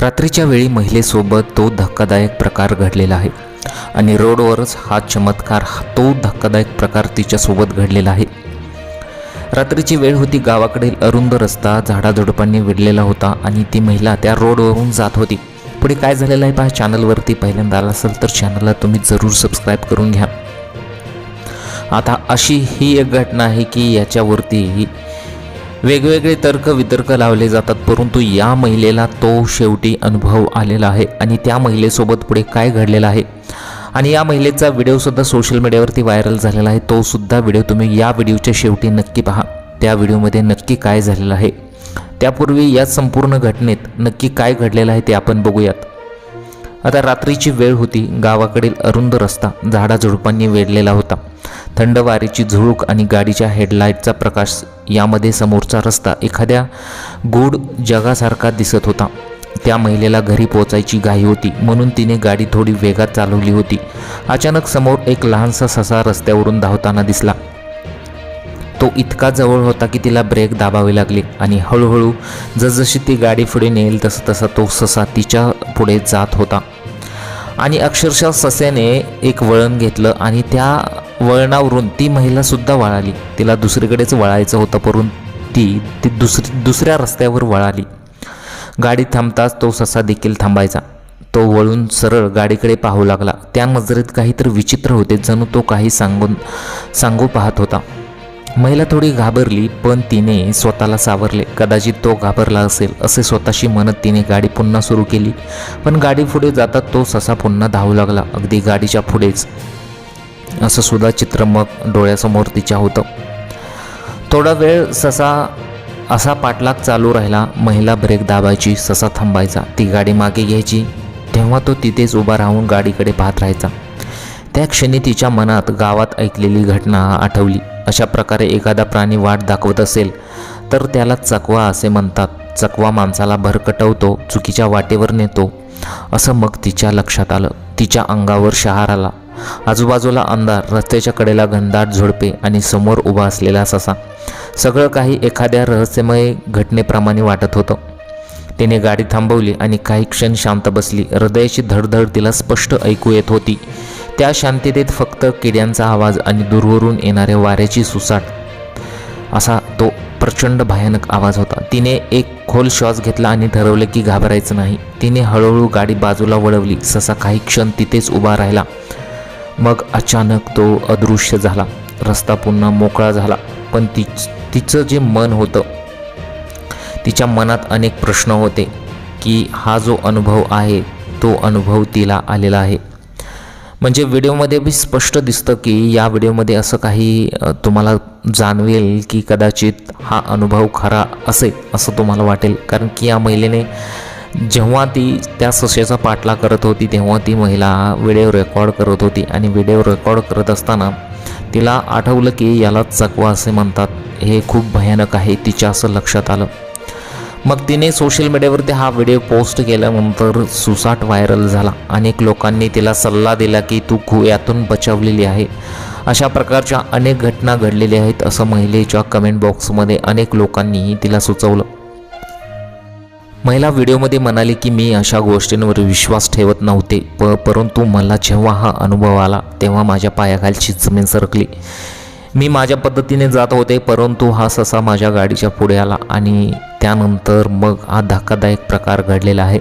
रात्रीच्या वेळी महिलेसोबत तो धक्कादायक प्रकार घडलेला आहे. आणि रोडवरच हा चमत्कार तो धक्कादायक प्रकार तिच्यासोबत घडलेला आहे. रात्रीची वेळ होती गावाकडील अरुंद रस्ता झाडाझुडपांनी विडलेला होता आणि ती महिला त्या रोडवरून जात होती. पुढे काय झालेलं आहे पहा चॅनलवरती पहिल्यांदा आला असेल तर चॅनलला तुम्ही जरूर सबस्क्राईब करून घ्या. आता अशी ही एक घटना आहे की याच्यावरती वेगवेगळे तर्क वितर्क लावले जातात परंतु या महिलेला तो शेवटी अनुभव आलेला आहे आणि त्या महिलेसोबत पुढे काय घडलेलं आहे? आणि या महिलेचा व्हिडिओसुद्धा सोशल मीडियावरती व्हायरल झालेला आहे. तो सुद्धा व्हिडिओ तुम्ही या व्हिडिओच्या शेवटी नक्की पहा. त्या व्हिडिओमध्ये नक्की काय झालेलं आहे? त्यापूर्वी या संपूर्ण घटनेत नक्की काय घडलेलं आहे ते आपण बघूयात. आता रात्रीची वेळ होती. गावाकडील अरुंद रस्ता झाडाझुडपांनी वेढलेला होता. थंड वारीची झुळूक आणि गाडीच्या हेडलाईटचा प्रकाश यामध्ये समोरचा रस्ता एखाद्या गूढ जगासारखा दिसत होता. त्या महिलेला घरी पोचायची घाई होती म्हणून तिने गाडी थोडी वेगात चालवली होती. अचानक समोर एक लहानसा ससा रस्त्यावरून धावताना दिसला. तो इतका जवळ होता की तिला ब्रेक दाबावे लागले आणि हळूहळू जसजशी ती गाडी पुढे नेईल तसं तसा तो ससा तिच्या पुढे जात होता. आणि अक्षरशः सस्याने एक वळण घेतलं आणि त्या वळणावरून ती महिलासुद्धा वळाली. तिला दुसरीकडेच वळायचं होतं परंतु ती ती दुसरी दुसऱ्या रस्त्यावर वळाली. गाडी थांबताच तो ससा देखील थांबायचा. तो वळून सरळ गाडीकडे पाहू लागला. त्या नजरेत काहीतरी विचित्र होते जणू तो काही सांगून सांगू पाहत होता. महिला थोडी घाबरली पण तिने स्वतःला सावरले. कदाचित तो घाबरला असेल असे स्वतःशी म्हणत तिने गाडी पुन्हा सुरू केली. पण गाडी पुढे जातात तो ससा पुन्हा धावू लागला. अगदी गाडीच्या पुढेच. असं सुद्धा चित्र मग डोळ्यासमोर तिच्या होतं. थोडा वेळ ससा असा पाठलाग चालू राहिला. महिला ब्रेक दाबायची ससा थांबायचा. ती गाडी मागे घ्यायची. तेव्हा तो तिथेच उभा राहून गाडीकडे पाहत राहायचा. त्या क्षणी तिच्या मनात गावात ऐकलेली घटना आठवली. अशा प्रकारे एखादा प्राणी वाट दाखवत असेल तर त्याला चकवा असे म्हणतात. चकवा माणसाला भरकटवतो चुकीच्या वाटेवर नेतो असं मग तिच्या लक्षात आलं. तिच्या अंगावर शहार आला. आजूबाजूला अंधार रस्त्याच्या कडेला घनदाट झोडपे आणि समोर उभा असलेला ससा. सगळं काही एखाद्या रहस्यमय घटनेप्रमाणे वाटत होतं. तिने गाडी थांबवली आणि काही क्षण शांत बसली. हृदयाची धडधड तिला स्पष्ट ऐकू येत होती. त्या शांततेत फक्त किड्यांचा आवाज आणि दूरवरून येणाऱ्या वाऱ्याची सुसाट. असा तो प्रचंड भयानक आवाज होता. तिने एक खोल श्वास घेतला आणि ठरवले की घाबरायचं नाही. तिने हळूहळू गाडी बाजूला वळवली. ससा काही क्षण तिथेच उभा राहिला. मग अचानक तो अदृश्य झाला. रस्ता पुन्हा मोकळा झाला. पण तिच तिचं जे मन होतं तिच्या मनात अनेक प्रश्न होते की हा जो अनुभव आहे तो अनुभव तिला आलेला आहे. म्हणजे व्हिडिओमध्ये बी स्पष्ट दिसतं की या व्हिडिओमध्ये असं काही तुम्हाला जाणवेल की कदाचित हा अनुभव खरा असेल असं तुम्हाला वाटेल. कारण की या महिलेने जेव्हा ती त्या सस्याचा पाठला करत होती तेव्हा ती महिला व्हिडिओ रेकॉर्ड करत होती आणि व्हिडिओ रेकॉर्ड करत असताना तिला आठवलं की याला चकवा असे म्हणतात. हे खूप भयानक आहे तिच्या असं लक्षात आलं. मग तिने सोशल मीडियावरती हा व्हिडिओ पोस्ट केल्यानंतर सुसाट व्हायरल झाला अनेक लोकांनी तिला सल्ला दिला की तू खू यातून बचावलेली आहे. अशा प्रकारच्या अनेक घटना घडलेल्या आहेत असं महिलेच्या कमेंट बॉक्समध्ये अनेक लोकांनी तिला सुचवलं. महिला व्हिडिओमध्ये म्हणाली की मी अशा गोष्टींवर विश्वास ठेवत नव्हते प परंतु मला जेव्हा हा अनुभव आला तेव्हा माझ्या पायाखालची जमीन सरकली. मी माझ्या पद्धतीने जात होते परंतु हा ससा माझ्या गाडीच्या पुढे आला आणि त्यानंतर मग हा धक्कादायक प्रकार घडलेला आहे.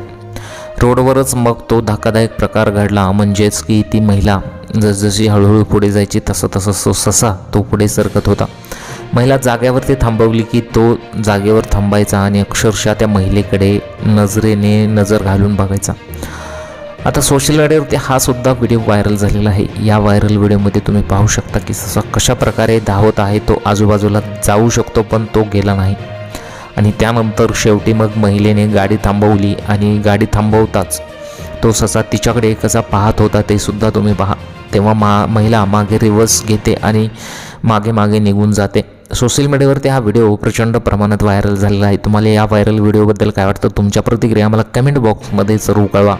रोडवरच मग तो धक्कादायक प्रकार घडला. म्हणजेच की ती महिला जसजशी हळूहळू पुढे जायची तसं तसं सो ससा तो पुढे सरकत होता. महिला जागेवरती थांबवली की तो जागेवर थांबायचा आणि अक्षरशः त्या महिलेकडे नजरेने नजर घालून बघायचा. आता सोशल मीडियावरती हा सुद्धा व्हिडिओ व्हायरल झालेला आहे. या व्हायरल व्हिडिओमध्ये तुम्ही पाहू शकता की ससा कशा प्रकारे धावत आहे तो आजूबाजूला जाऊ शकतो पण तो गेला नाही. आणि त्यानंतर शेवटी मग महिलेने गाडी थांबवली आणि गाडी थांबवताच तो ससा तिच्याकडे कसा पाहत होता ते सुद्धा तुम्ही पहा. तेव्हा मा महिला मागे रिवर्स घेते आणि मागे मागे निघून जाते. सोशल मीडियावरती हा व्हिडिओ प्रचंड प्रमाणात व्हायरल झालेला आहे. तुम्हाला या व्हायरल व्हिडिओबद्दल काय वाटतं? तुमच्या प्रतिक्रिया मला कमेंट बॉक्समध्ये जरूर कळवा.